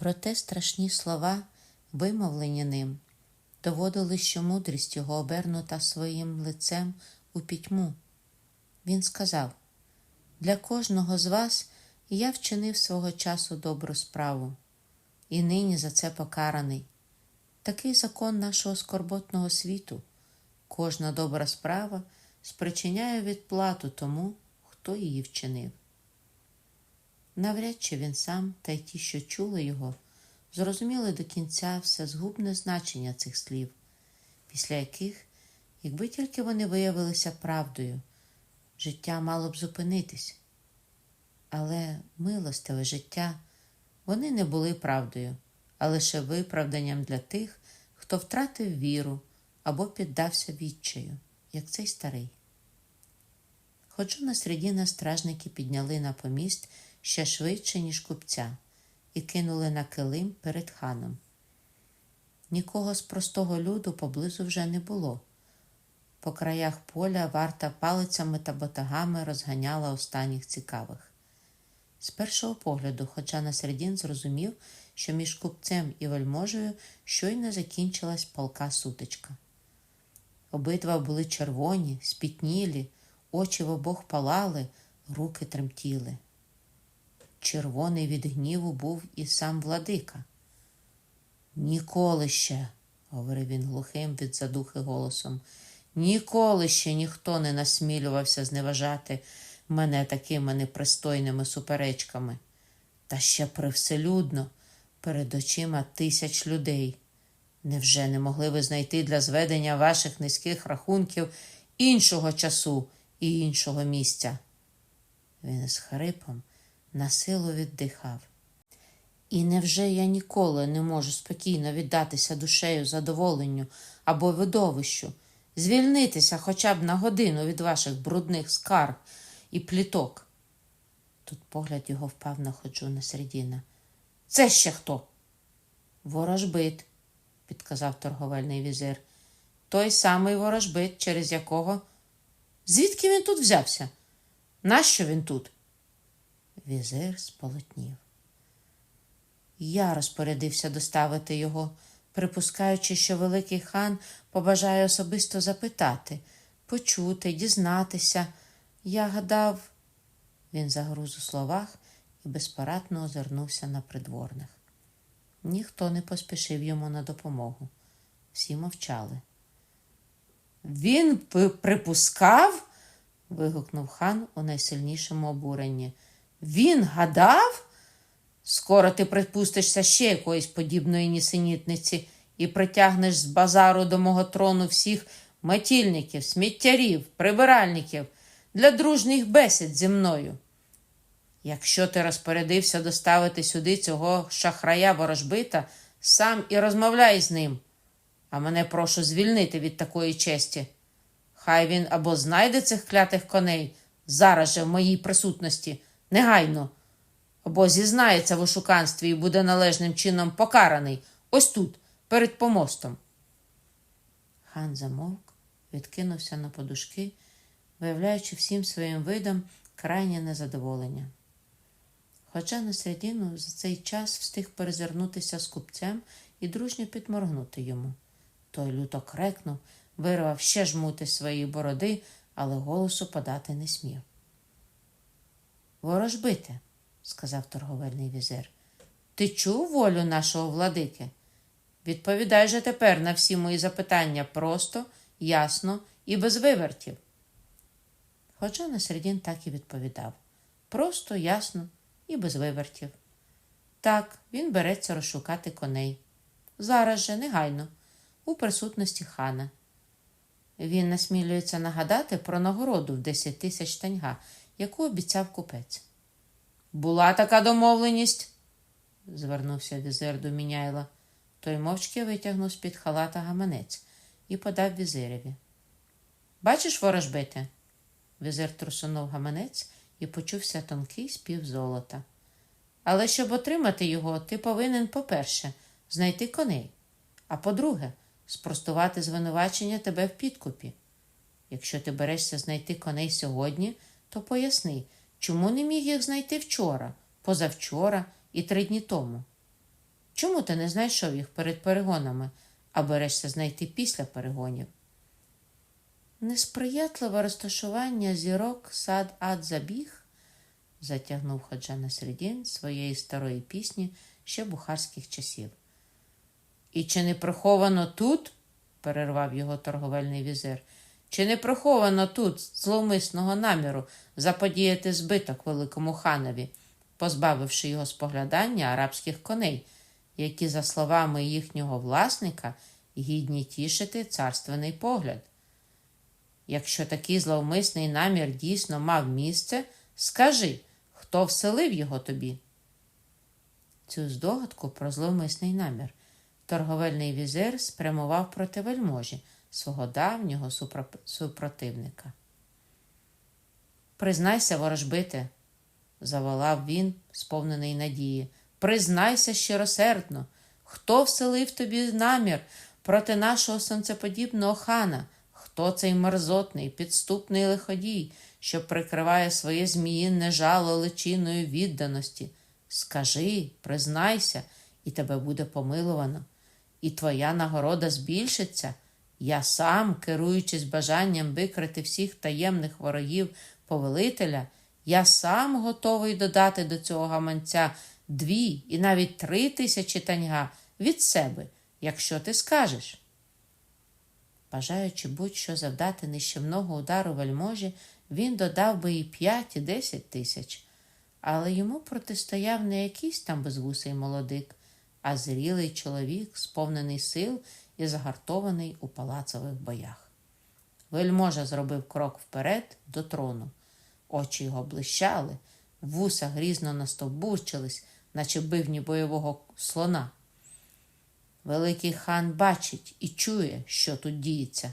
Проте страшні слова, вимовлені ним, доводили, що мудрість його обернута своїм лицем у пітьму. Він сказав: Для кожного з вас я вчинив свого часу добру справу, і нині за це покараний. Такий закон нашого скорботного світу. Кожна добра справа спричиняє відплату тому, хто її вчинив. Навряд чи він сам та й ті, що чули його, зрозуміли до кінця все згубне значення цих слів, після яких, якби тільки вони виявилися правдою, життя мало б зупинитись. Але милостиве життя вони не були правдою, а лише виправданням для тих, хто втратив віру або піддався відчаю, як цей старий. Ходжу на середіна стражники підняли на поміст ще швидше, ніж купця, і кинули на килим перед ханом. Нікого з простого люду поблизу вже не було. По краях поля варта палицями та ботагами розганяла останніх цікавих. З першого погляду, хоча на середін зрозумів, що між купцем і вельможею щойно закінчилась палка сутичка. Обидва були червоні, спітнілі, очі в обох палали, руки тремтіли. Червоний від гніву був і сам владика. Ніколи ще, говорив він глухим від задухи голосом, ніколи ще ніхто не насмілювався зневажати мене такими непристойними суперечками. Та ще привселюдно, перед очима тисяч людей. Невже не могли ви знайти для зведення ваших низьких рахунків іншого часу і іншого місця? Він із хрипом на силу віддихав. І невже я ніколи не можу спокійно віддатися душею задоволенню або видовищу, звільнитися хоча б на годину від ваших брудних скарг і пліток? Тут погляд його впав на ходжу на середіна. Це ще хто? Ворожбит, підказав торговельний візир. Той самий ворожбит, через якого. Звідки він тут взявся? Нащо він тут? Візир сполотнів. Я розпорядився доставити його, припускаючи, що Великий хан побажає особисто запитати, почути, дізнатися. Я гадав, він загруз у словах і безпорадно озирнувся на придворних. Ніхто не поспішив йому на допомогу. Всі мовчали. Він припускав? вигукнув хан у найсильнішому обуренні. Він гадав? Скоро ти припустишся ще якоїсь подібної нісенітниці і притягнеш з базару до мого трону всіх метільників, сміттярів, прибиральників для дружніх бесід зі мною. Якщо ти розпорядився доставити сюди цього шахрая ворожбита, сам і розмовляй з ним, а мене прошу звільнити від такої честі. Хай він або знайде цих клятих коней зараз же в моїй присутності, негайно, або зізнається в ошуканстві і буде належним чином покараний ось тут, перед помостом. Хан замовк, відкинувся на подушки, виявляючи всім своїм видом крайнє незадоволення. Хоча на середину за цей час встиг перезирнутися з купцем і дружньо підморгнути йому. Той люто крекнув, вирвав ще жмути свої бороди, але голосу подати не смів. Ворожбите, сказав торговельний візир, ти чув волю нашого владики? Відповідай же тепер на всі мої запитання просто, ясно і без вивертів. Хоча на середін так і відповідав просто, ясно і без вивертів. Так, він береться розшукати коней. Зараз же, негайно, у присутності хана. Він насмілюється нагадати про нагороду в 10 тисяч таньга, яку обіцяв купець. Була така домовленість, звернувся візир до Міняйла. Той мовчки витягнув з-під халата гаманець і подав візиреві. Бачиш, ворожбите? Візир трусунув гаманець і почувся тонкий спів золота. Але щоб отримати його, ти повинен, по-перше, знайти коней, а по-друге, спростувати звинувачення тебе в підкупі. Якщо ти берешся знайти коней сьогодні, то поясни, чому не міг їх знайти вчора, позавчора і три дні тому. Чому ти не знайшов їх перед перегонами, а берешся знайти після перегонів? Несприятливе розташування зірок сад ад забіг, затягнув Ходжа Насредін своєї старої пісні ще бухарських часів. І чи не приховано тут, перервав його торговельний візир, чи не приховано тут зловмисного наміру заподіяти збиток великому ханові, позбавивши його споглядання арабських коней, які, за словами їхнього власника, гідні тішити царственний погляд? Якщо такий зловмисний намір дійсно мав місце, скажи, хто вселив його тобі? Цю здогадку про зловмисний намір торговельний візир спрямував проти вельможі свого давнього супротивника. Признайся, ворожбите, заволав він, сповнений надії. Признайся щиросердно, хто вселив тобі намір проти нашого сонцеподібного хана, хто цей мерзотний, підступний лиходій, що прикриває своє зміїнне жало личиною відданості. Скажи, признайся, і тебе буде помиловано, і твоя нагорода збільшиться. Я сам, керуючись бажанням викрити всіх таємних ворогів повелителя, я сам готовий додати до цього гаманця дві і навіть три тисячі таньга від себе, якщо ти скажеш. Бажаючи будь-що завдати нищівного удару вельможі, він додав би і п'ять, і десять тисяч, але йому протистояв не якийсь там безвусий молодик, а зрілий чоловік, сповнений сил і загартований у палацових боях. Вельможа зробив крок вперед до трону. Очі його блищали, вуса грізно настовбурчились, наче бивні бойового слона. Великий хан бачить і чує, що тут діється.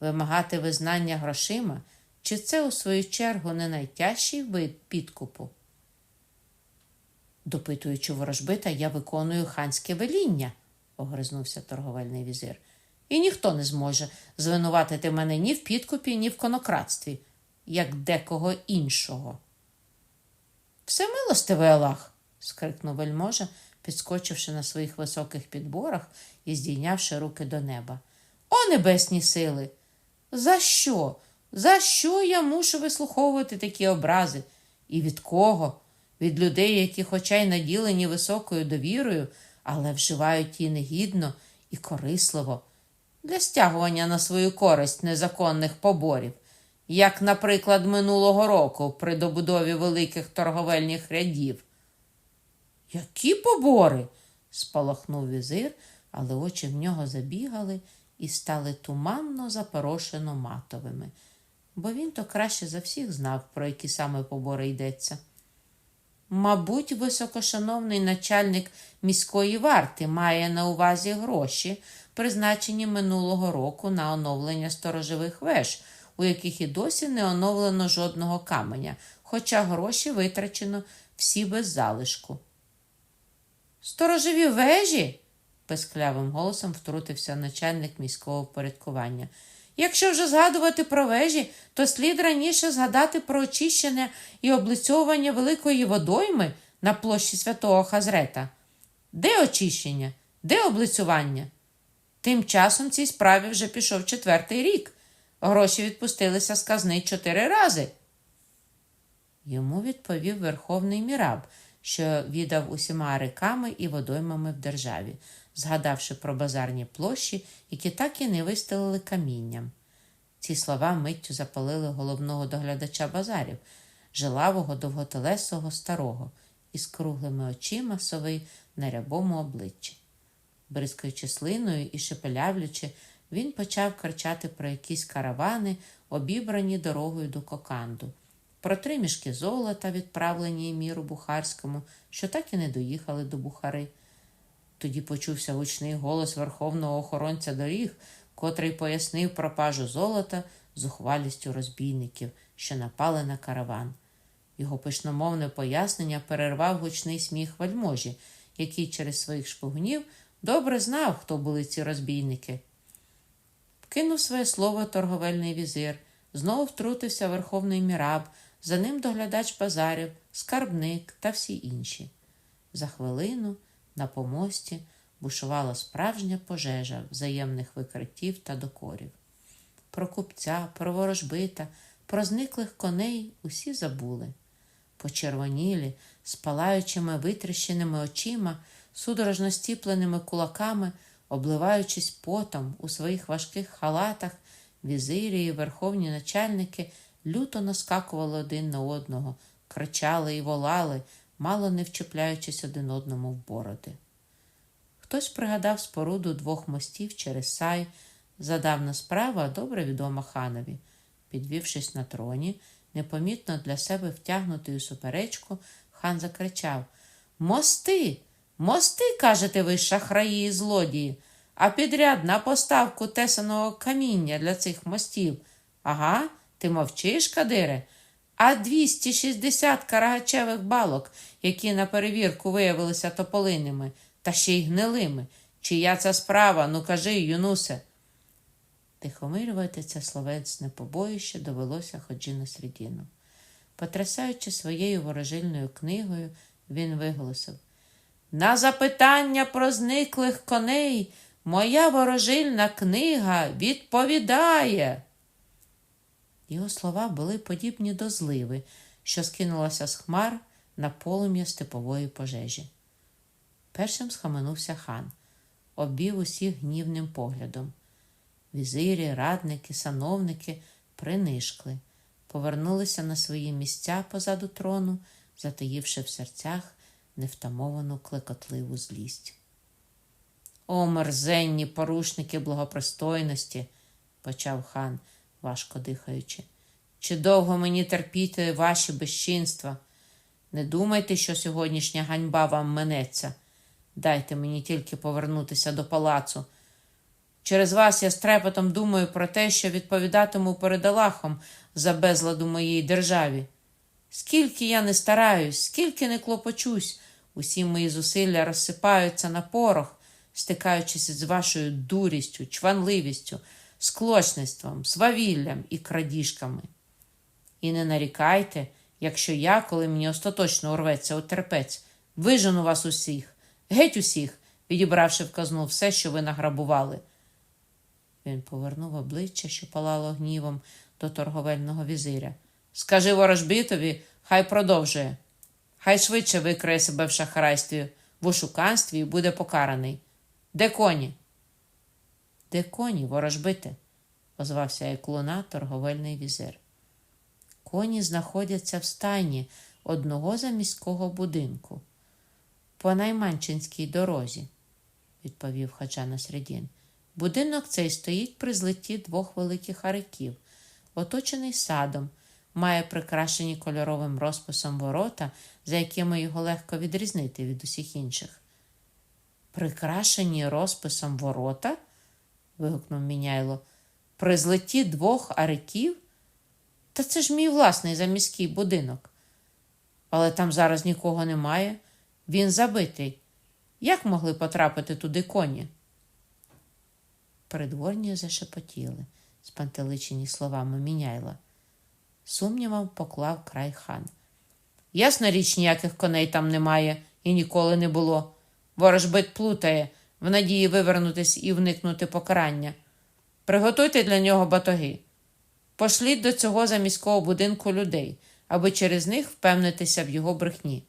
Вимагати визнання грошима, чи це, у свою чергу, не найтяжчий вид підкупу? Допитуючи ворожбита, я виконую ханське веління, огризнувся торговельний візир. І ніхто не зможе звинуватити мене ні в підкупі, ні в конократстві, як декого іншого. Все милостивий Аллах, скрикнув вельможа, підскочивши на своїх високих підборах і здійнявши руки до неба. О, небесні сили! За що? За що я мушу вислуховувати такі образи? І від кого? Від людей, які, хоча й наділені високою довірою, але вживають її негідно і корисливо для стягування на свою користь незаконних поборів, як, наприклад, минулого року при добудові великих торговельних рядів. Які побори? спалахнув візир, але очі в нього забігали і стали туманно запорошено матовими, бо він то краще за всіх знав, про які саме побори йдеться. Мабуть, високошановний начальник міської варти має на увазі гроші, призначені минулого року на оновлення сторожових веж, у яких і досі не оновлено жодного каменя, хоча гроші витрачено всі без залишку. Сторожові вежі? песклявим голосом втрутився начальник міського впорядкування. Якщо вже згадувати про вежі, то слід раніше згадати про очищення і облицьовування великої водойми на площі святого Хазрета. Де очищення? Де облицювання? Тим часом цій справі вже пішов четвертий рік. Гроші відпустилися з казни чотири рази. Йому відповів верховний міраб, що віддав усіма реками і водоймами в державі, згадавши про базарні площі, які так і не вистелили камінням. Ці слова миттю запалили головного доглядача базарів, жилавого довготелесого старого, із круглими очима сови на рябому обличчі. Бризкаючи слиною і шепелявлячи, він почав кричати про якісь каравани, обібрані дорогою до Коканду, про три мішки золота, відправлені міру Бухарському, що так і не доїхали до Бухари. Тоді почувся гучний голос верховного охоронця доріг, котрий пояснив пропажу золота зухвалістю розбійників, що напали на караван. Його пишномовне пояснення перервав гучний сміх вельможі, який через своїх шпигунів добре знав, хто були ці розбійники. Кинув своє слово торговельний візир, знову втрутився верховний міраб, за ним доглядач базарів, скарбник та всі інші. За хвилину На помості бушувала справжня пожежа взаємних викриттів та докорів. Про купця, про ворожбита, про зниклих коней усі забули. Почервонілі, з палаючими витріщеними очима, судорожно стіпленими кулаками, обливаючись потом у своїх важких халатах, візирі і верховні начальники люто наскакували один на одного, кричали і волали, мало не вчепляючись один одному в бороди. Хтось пригадав споруду двох мостів через сай, задавна справа добре відома ханові. Підвівшись на троні, непомітно для себе втягнутий суперечку, хан закричав Мости! Мости, кажете ви, шахраї і злодії, а підряд на поставку тесаного каміння для цих мостів. Ага, ти мовчиш, Кадире? А 260 карагачевих балок, які на перевірку виявилися тополинними, та ще й гнилими. Чия це справа? Ну кажи, Юнусе. Тихомирювати це словесне побоїще довелося Ходжіну Срідіну. Потрясаючи своєю ворожильною книгою, він виголосив На запитання про зниклих коней моя ворожильна книга відповідає. Його слова були подібні до зливи, що скинулася з хмар на полум'я степової пожежі. Першим схаменувся хан, обвів усіх гнівним поглядом. Візирі, радники, сановники принишкли, повернулися на свої місця позаду трону, затаївши в серцях невтамовану клекотливу злість. О, мерзенні порушники благопристойності, почав хан, важко дихаючи. Чи довго мені терпіти ваші безчинства? Не думайте, що сьогоднішня ганьба вам минеться. Дайте мені тільки повернутися до палацу. Через вас я з трепетом думаю про те, що відповідатиму перед Аллахом за безлад у моїй державі. Скільки я не стараюсь, скільки не клопочусь, усі мої зусилля розсипаються на порох, стикаючись з вашою дурістю, чванливістю, склочництвом, свавіллям і крадіжками. І не нарікайте, якщо я, коли мені остаточно урветься у терпець, вижену вас усіх, геть усіх, відібравши в казну все, що ви награбували. Він повернув обличчя, що палало гнівом, до торговельного візиря. Скажи ворожбитові, хай продовжує. Хай швидше викриє себе в шахрайстві, в ошуканстві буде покараний. Де коні? Де коні, ворожбите? озвався як луна торговельний візир. Коні знаходяться в стайні одного заміського будинку. По найманчинській дорозі, відповів Хаджа Насредін. Будинок цей стоїть при злитті двох великих ариків, оточений садом, має прикрашені кольоровим розписом ворота, за якими його легко відрізнити від усіх інших. Прикрашені розписом ворота? Вигукнув міняйло. При злитті двох ариків? Та це ж мій власний заміський будинок. Але там зараз нікого немає. Він забитий. Як могли потрапити туди коні? Придворні зашепотіли, спантеличені словами міняйла. Сумнівом поклав край хан. Ясна річ, ніяких коней там немає і ніколи не було. Ворожбит плутає, в надії вивернутись і вникнути покарання. Приготуйте для нього батоги. Пошліть до цього заміського будинку людей, аби через них впевнитися в його брехні.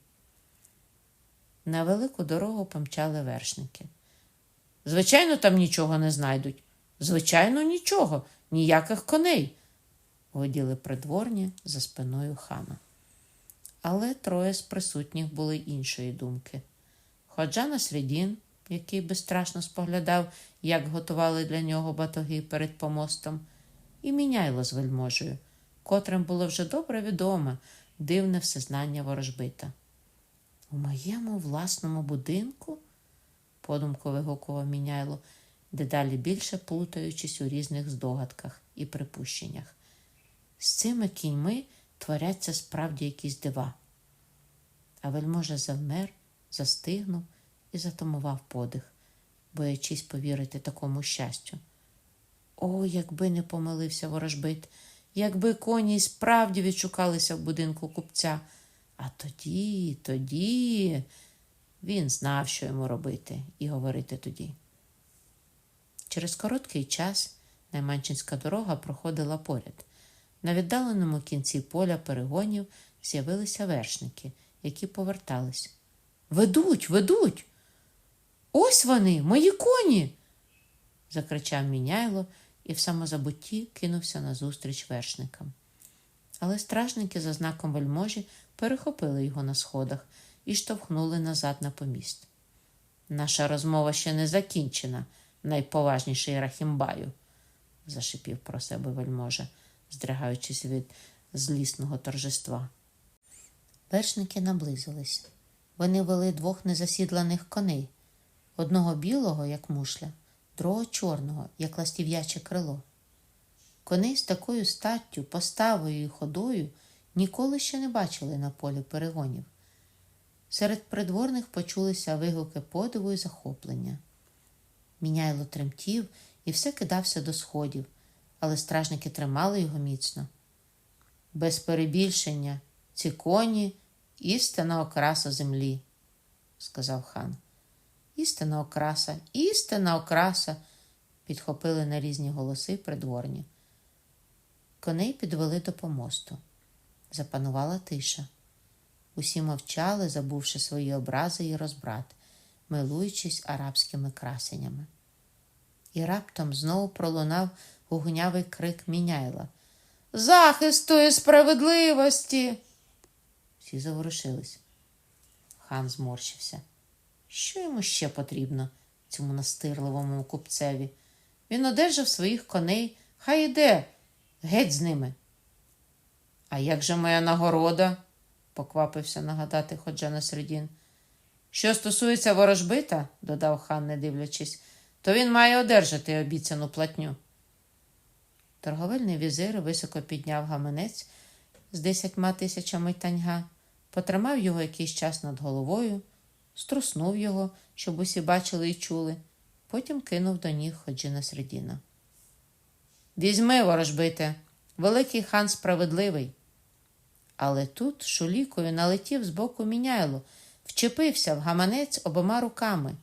На велику дорогу помчали вершники. Звичайно, там нічого не знайдуть. Звичайно, нічого, ніяких коней, воділи придворні за спиною хана. Але троє з присутніх були іншої думки. Ходжа Насредін, який безстрашно споглядав, як готували для нього батоги перед помостом, і міняйло з вельможею, котрим було вже добре відоме дивне всезнання ворожбита. У моєму власному будинку? подумку вигукував міняйло, дедалі більше плутаючись у різних здогадках і припущеннях. З цими кіньми творяться справді якісь дива. А вельможа завмер, застигнув і затамував подих, боячись повірити такому щастю. О, якби не помилився ворожбит, якби коні справді відшукалися в будинку купця. А тоді, тоді. Він знав, що йому робити і говорити тоді. Через короткий час Найманчинська дорога проходила поряд. На віддаленому кінці поля перегонів з'явилися вершники, які повертались. Ведуть, ведуть. Ось вони, мої коні. закричав Міняйло і в самозабутті кинувся назустріч вершникам. Але стражники за знаком вельможі перехопили його на сходах і штовхнули назад на поміст. Наша розмова ще не закінчена, найповажніший Рахімбаю, зашипів про себе вельможа, здригаючись від злісного торжества. Вершники наблизились. Вони вели двох незасідланих коней одного білого, як мушля, другого чорного, як ластів'яче крило. Коней з такою статтю, поставою і ходою ніколи ще не бачили на полі перегонів. Серед придворних почулися вигуки подиву і захоплення. Міняйло тремтів і все кидався до сходів, але стражники тримали його міцно. Без перебільшення ці коні істина окраса землі, сказав хан. Істина окраса, істина окраса, підхопили на різні голоси придворні. Коней підвели до помосту. Запанувала тиша. Усі мовчали, забувши свої образи і розбрат, милуючись арабськими красенями. І раптом знову пролунав гугнявий крик Міняйла. Захисту і справедливості. Всі заворушились. Хан зморщився. Що йому ще потрібно, цьому настирливому купцеві? Він одержав своїх коней, хай іде, геть з ними. А як же моя нагорода? поквапився нагадати ходжа на середін. Що стосується ворожбита, додав хан, не дивлячись, то він має одержати обіцяну платню. Торговельний візир високо підняв гаманець з десятьма тисячами таньга, потримав його якийсь час над головою, струснув його, щоб усі бачили і чули, потім кинув до ніг ходжина середіна. Візьми, ворожбите, великий хан справедливий. Але тут шулікою налетів з боку міняйло, вчепився в гаманець обома руками.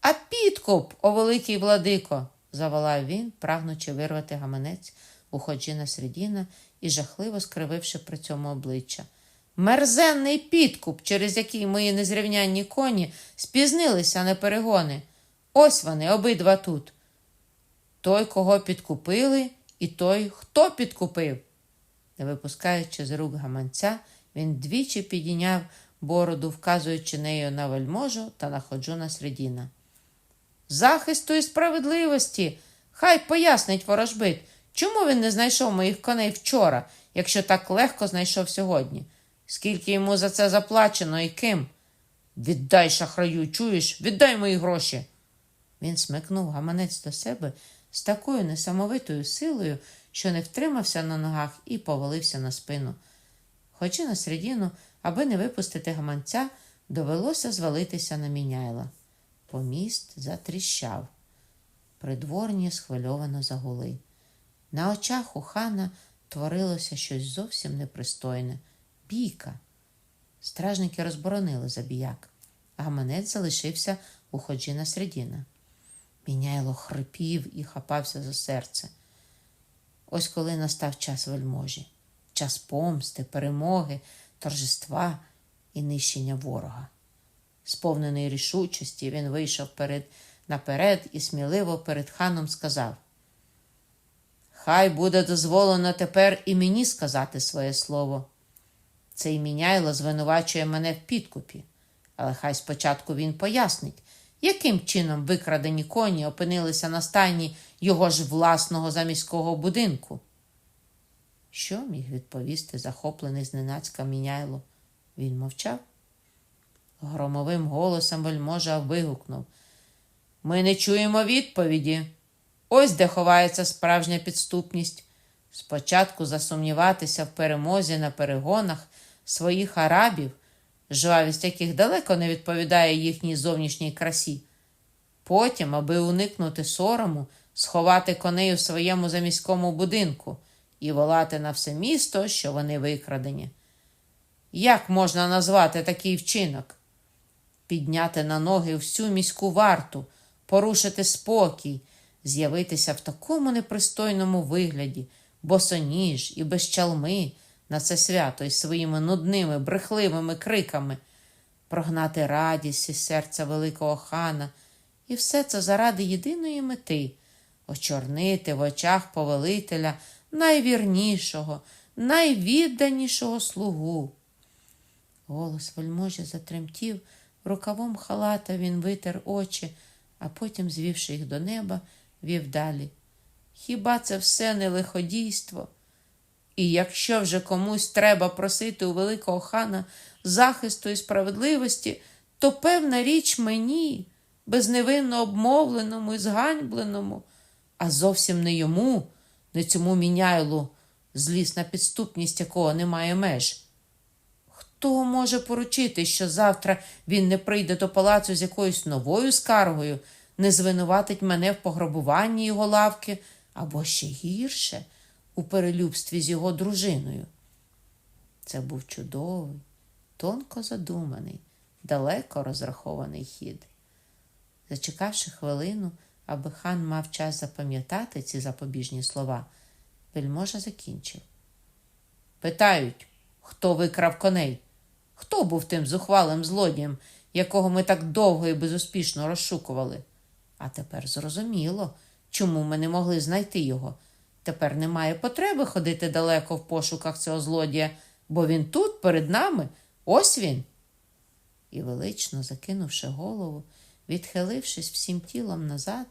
А підкуп, о великий владико! заволав він, прагнучи вирвати гаманець у ходжіна середіна і жахливо скрививши при цьому обличчя. Мерзенний підкуп, через який мої незрівнянні коні спізнилися на перегони. Ось вони, обидва тут. Той, кого підкупили, і той, хто підкупив. Не випускаючи з рук гаманця, він двічі підійняв бороду, вказуючи нею на вельможу та на ходжуна середіна. Захисту і справедливості. Хай пояснить ворожбит, чому він не знайшов моїх коней вчора, якщо так легко знайшов сьогодні. Скільки йому за це заплачено і ким? Віддай шахраю, чуєш, віддай мої гроші. Він смикнув гаманець до себе з такою несамовитою силою, що не втримався на ногах і повалився на спину. Хоча на середину, аби не випустити гаманця, довелося звалитися на міняйла. Поміст затріщав. Придворні схвильовано загули. На очах у хана творилося щось зовсім непристойне бійка. Стражники розборонили забіяк, гаманець залишився у ходжіна середіна. Міняйло хрипів і хапався за серце. Ось коли настав час вельможі, час помсти, перемоги, торжества і нищення ворога. Сповнений рішучості, він вийшов перед, наперед і сміливо перед ханом сказав: Хай буде дозволено тепер і мені сказати своє слово. Цей міняйло звинувачує мене в підкупі, але хай спочатку він пояснить, яким чином викрадені коні опинилися на стайні його ж власного заміського будинку. Що міг відповісти захоплений зненацька міняйло? Він мовчав. Громовим голосом вельможа вигукнув. Ми не чуємо відповіді. Ось де ховається справжня підступність. Спочатку засумніватися в перемозі на перегонах своїх арабів, жвавість яких далеко не відповідає їхній зовнішній красі. Потім, аби уникнути сорому, сховати коней у своєму заміському будинку і волати на все місто, що вони викрадені. Як можна назвати такий вчинок? підняти на ноги всю міську варту, порушити спокій, з'явитися в такому непристойному вигляді, босоніж і без чалми на це свято із своїми нудними, брехливими криками, прогнати радість із серця великого хана, і все це заради єдиної мети очорнити в очах повелителя найвірнішого, найвідданішого слугу. Голос вельможі затремтів, рукавом халата він витер очі, а потім, звівши їх до неба, вів далі. Хіба це все не лиходійство? І якщо вже комусь треба просити у великого хана захисту і справедливості, то певна річ мені, безневинно обмовленому і зганьбленому, а зовсім не йому, не цьому міняйлу, злісна підступність якого немає меж. Хто може поручити, що завтра він не прийде до палацу з якоюсь новою скаргою, не звинуватить мене в пограбуванні його лавки або ще гірше у перелюбстві з його дружиною? Це був чудовий, тонко задуманий, далеко розрахований хід. Зачекавши хвилину, аби хан мав час запам'ятати ці запобіжні слова, вельможа закінчив. Питають, хто викрав коней? Хто був тим зухвалим злодієм, якого ми так довго і безуспішно розшукували? А тепер зрозуміло, чому ми не могли знайти його. Тепер немає потреби ходити далеко в пошуках цього злодія, бо він тут, перед нами, ось він. І велично закинувши голову, відхилившись всім тілом назад,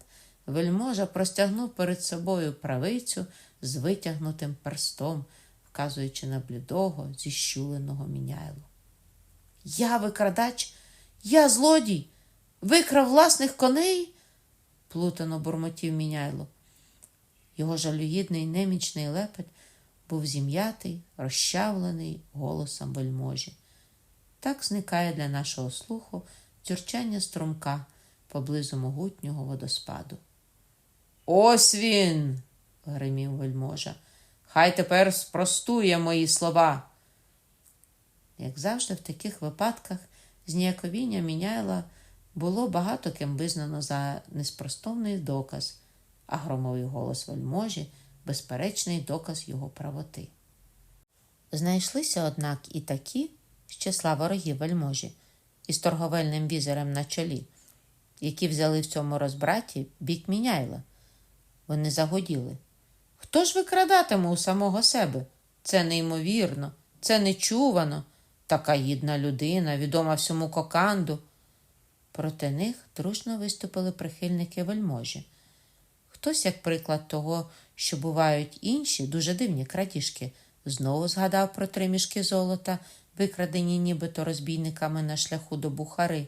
вельможа простягнув перед собою правицю з витягнутим перстом, вказуючи на блідого, зіщуленого міняйлу. Я викрадач, я злодій, викрав власних коней, плутано бурмотів міняйло. Його жалюгідний немічний лепет був зім'ятий, розчавлений голосом вельможі. Так зникає для нашого слуху тюрчання струмка поблизу могутнього водоспаду. Ось він, гримів вельможа. Хай тепер спростує мої слова. Як завжди, в таких випадках зніяковіння міняйла було багато ким визнано за неспростовний доказ, а громовий голос вельможі безперечний доказ його правоти. Знайшлися, однак, і такі, з числа ворогів вельможі, із торговельним візерем на чолі, які взяли в цьому розбраті бік міняйла. Вони загоділи. Хто ж викрадатиме у самого себе? Це неймовірно, це нечувано. Така гідна людина, відома всьому коканду. Проти них дружно виступили прихильники вельможі. Хтось, як приклад того, що бувають інші дуже дивні крадіжки, знову згадав про три мішки золота, викрадені нібито розбійниками на шляху до Бухари.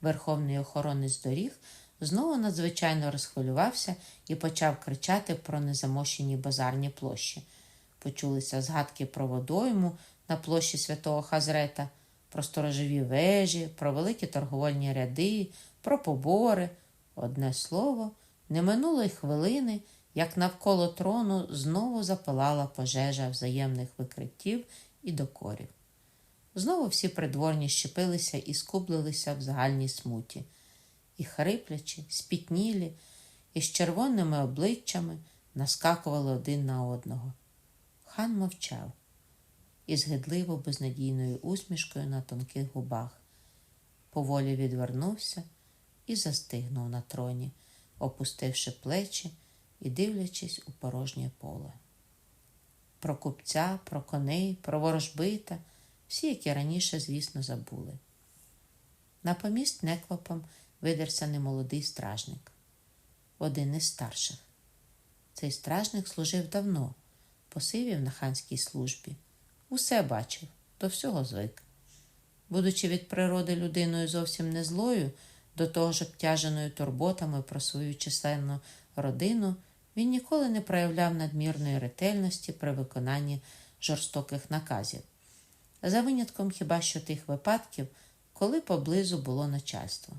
Верховний охоронець доріг знову надзвичайно розхвилювався і почав кричати про незамощені базарні площі. Почулися згадки про водойму на площі святого Хазрета, про сторожові вежі, про великі торговельні ряди, про побори. Одне слово, не минуло й хвилини, як навколо трону знову запалала пожежа взаємних викриттів і докорів. Знову всі придворні щепилися і скублилися в загальній смуті, і хриплячи, спітнілі, і з червоними обличчями наскакували один на одного. Хан мовчав із гидливо безнадійною усмішкою на тонких губах. Поволі відвернувся і застигнув на троні, опустивши плечі і дивлячись у порожнє поле. Про купця, про коней, про ворожбита, всі, які раніше, звісно, забули. На поміст неквапом видерся немолодий стражник, один із старших. Цей стражник служив давно, посивів на ханській службі. Усе бачив, до всього звик. Будучи від природи людиною зовсім не злою, до того ж обтяженою турботами про свою численну родину, він ніколи не проявляв надмірної ретельності при виконанні жорстоких наказів. За винятком хіба що тих випадків, коли поблизу було начальство.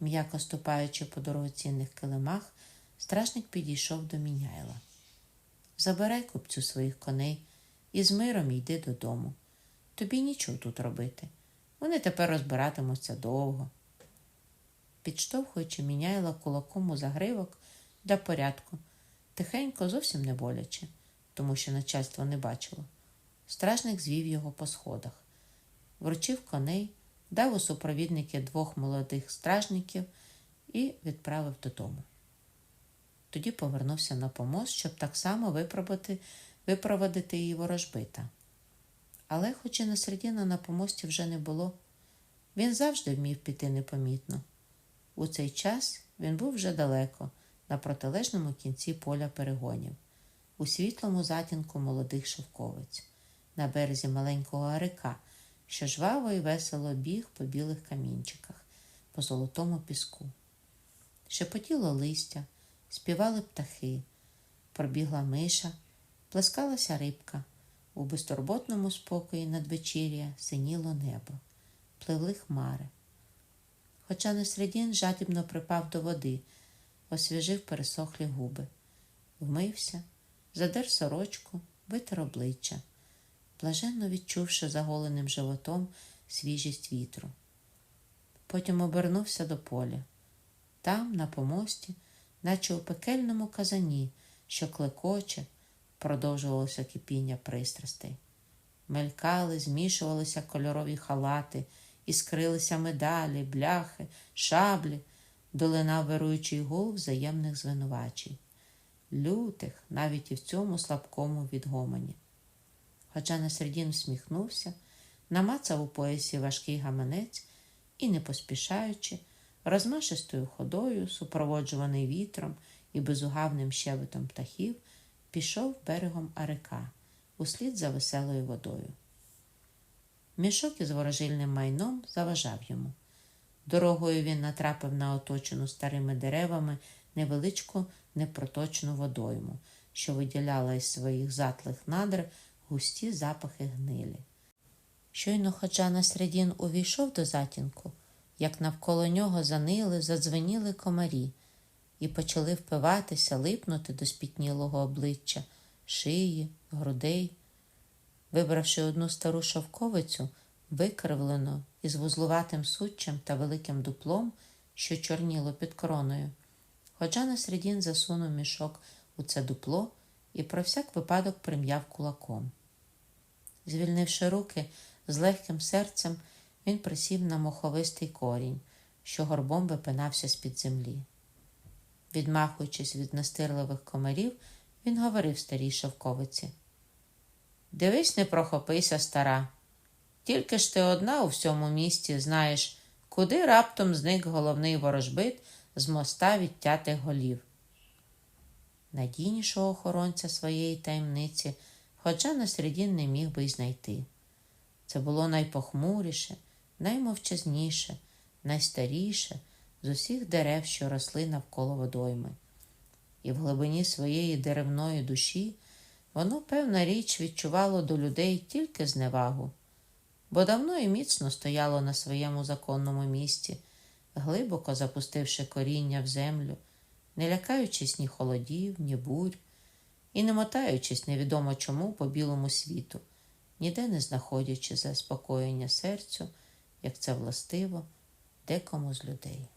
М'яко ступаючи по дорогоцінних килимах, стражник підійшов до Міняйла. Забирай купцю своїх коней і з миром йди додому. Тобі нічого тут робити. Вони тепер розбиратимуться довго. Підштовхуючи міняйла кулаком у загривок для порядку, тихенько, зовсім не боляче, тому що начальство не бачило. Стражник звів його по сходах, вручив коней, дав у супровідники двох молодих стражників і відправив додому. Тоді повернувся на помост, щоб так само випробувати, випроводити її ворожбита. Але, хоч і на середина на помості вже не було, він завжди вмів піти непомітно. У цей час він був вже далеко, на протилежному кінці поля перегонів, у світлому затінку молодих шовковиць, на березі маленького арика, що жваво і весело біг по білих камінчиках, по золотому піску. Шепотіло листя, співали птахи, пробігла миша, плескалася рибка. У безтурботному спокої надвечір'я синіло небо, пливли хмари. Хоча Несредін жадібно припав до води, освіжив пересохлі губи, вмився, задер сорочку, витер обличчя, блаженно відчувши заголеним животом свіжість вітру. Потім обернувся до поля. Там, на помості, наче у пекельному казані, що клекоче, продовжувалося кипіння пристрастей. Мелькали, змішувалися кольорові халати, іскрилися медалі, бляхи, шаблі, долинав вируючий гул взаємних звинувачень, лютих навіть і в цьому слабкому відгомоні. Хоча Насредін всміхнувся, намацав у поясі важкий гаманець і, не поспішаючи, розмашистою ходою, супроводжуваний вітром і безугавним щебетом птахів, пішов берегом арика услід за веселою водою. Мішок із ворожильним майном заважав йому. Дорогою він натрапив на оточену старими деревами невеличку непроточну водойму, що виділяла із своїх затлих надр густі запахи гнилі. Щойно хоча на середін увійшов до затінку, як навколо нього занили, задзвеніли комарі і почали впиватися, липнути до спітнілого обличчя, шиї, грудей. Вибравши одну стару шовковицю, викривлену із вузлуватим суччям та великим дуплом, що чорніло під короною, Ходжа Насредін засунув мішок у це дупло і про всяк випадок прим'яв кулаком. Звільнивши руки, з легким серцем, він присів на моховистий корінь, що горбом випинався з-під землі. Відмахуючись від настирливих комарів, він говорив старій шовковиці. Дивись, не прохопися, стара. Тільки ж ти одна у всьому місті знаєш, куди раптом зник головний ворожбит з моста відтятих голів. Надійнішого охоронця своєї таємниці, хоча на середін не міг би й знайти. Це було найпохмуріше, наймовчазніше, найстаріше з усіх дерев, що росли навколо водойми. І в глибині своєї деревної душі воно, певна річ, відчувало до людей тільки зневагу, бо давно і міцно стояло на своєму законному місці, глибоко запустивши коріння в землю, не лякаючись ні холодів, ні бурь, і не мотаючись невідомо чому по білому світу, ніде не знаходячи заспокоєння серцю, як це властиво декому з людей.